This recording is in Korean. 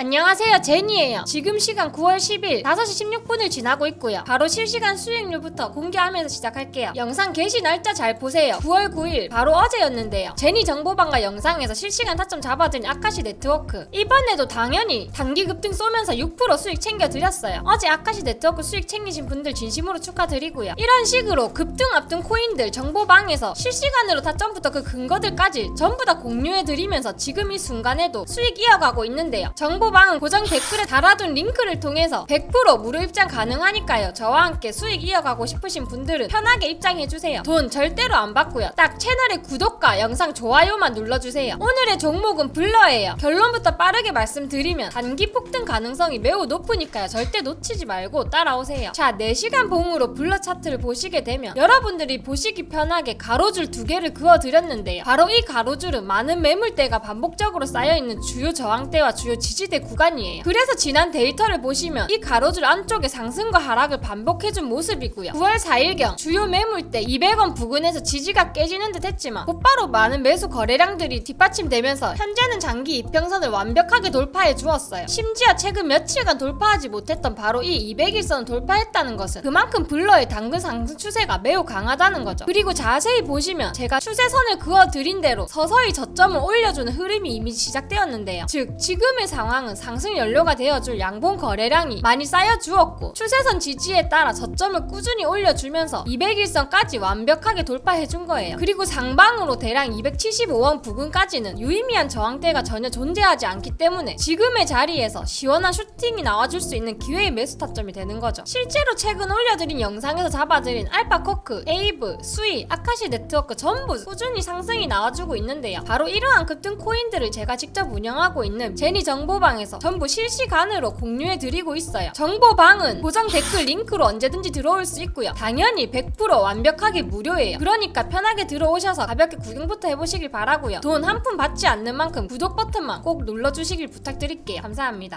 안녕하세요 제니예요. 지금 시간 9월 10일 5시 16분을 지나고 있고요. 바로 실시간 수익률부터 공개하면서 시작할게요. 영상 게시 날짜 잘 보세요. 9월 9일 바로 어제였는데요. 제니 정보방과 영상에서 실시간 타점 잡아드린 아카시 네트워크. 이번에도 당연히 단기 급등 쏘면서 6% 수익 챙겨드렸어요. 어제 아카시 네트워크 수익 챙기신 분들 진심으로 축하드리고요. 이런 식으로 급등 앞등 코인들 정보방에서 실시간으로 타점부터 그 근거들까지 전부 다 공유해드리면서 지금 이 순간에도 수익 이어가고 있는데요. 정보 방은 고정 댓글에 달아둔 링크를 통해서 100% 무료 입장 가능하니까요. 저와 함께 수익 이어가고 싶으신 분들은 편하게 입장해주세요. 돈 절대로 안 받고요. 딱 채널의 구독과 영상 좋아요만 눌러주세요. 오늘의 종목은 블러예요. 결론부터 빠르게 말씀드리면 단기 폭등 가능성이 매우 높으니까요. 절대 놓치지 말고 따라오세요. 자 4시간 봉으로 블러 차트를 보시게 되면 여러분들이 보시기 편하게 가로줄 두 개를 그어드렸는데요. 바로 이 가로줄은 많은 매물대가 반복적으로 쌓여있는 주요 저항대와 주요 지지대 구간이에요. 그래서 지난 데이터를 보시면 이 가로줄 안쪽에 상승과 하락을 반복해준 모습이고요. 9월 4일경 주요 매물대 200원 부근에서 지지가 깨지는 듯 했지만 곧바로 많은 매수 거래량들이 뒷받침되면서 현재는 장기 이평선을 완벽하게 돌파해 주었어요. 심지어 최근 며칠간 돌파하지 못했던 바로 이 200일선을 돌파했다는 것은 그만큼 블러의 당근 상승 추세가 매우 강하다는 거죠. 그리고 자세히 보시면 제가 추세선을 그어드린 대로 서서히 저점을 올려주는 흐름이 이미 시작되었는데요. 즉 지금의 상황은 상승 연료가 되어줄 양봉 거래량이 많이 쌓여 주었고 추세선 지지에 따라 저점을 꾸준히 올려주면서 200일선까지 완벽하게 돌파해 준 거예요. 그리고 상방으로 대략 275원 부근까지는 유의미한 저항대가 전혀 존재하지 않기 때문에 지금의 자리에서 시원한 슈팅이 나와줄 수 있는 기회의 매수 타점이 되는 거죠. 실제로 최근 올려드린 영상에서 잡아드린 알파코크, 에이브, 수이, 아카시 네트워크 전부 꾸준히 상승이 나와주고 있는데요. 바로 이러한 급등 코인들을 제가 직접 운영하고 있는 제니 정보방 에서 전부 실시간으로 공유해드리고 있어요. 정보방은 고정 댓글 링크로 언제든지 들어올 수 있고요. 당연히 100% 완벽하게 무료예요. 그러니까 편하게 들어오셔서 가볍게 구경부터 해보시길 바라고요. 돈 한 푼 받지 않는 만큼 구독 버튼만 꼭 눌러주시길 부탁드릴게요. 감사합니다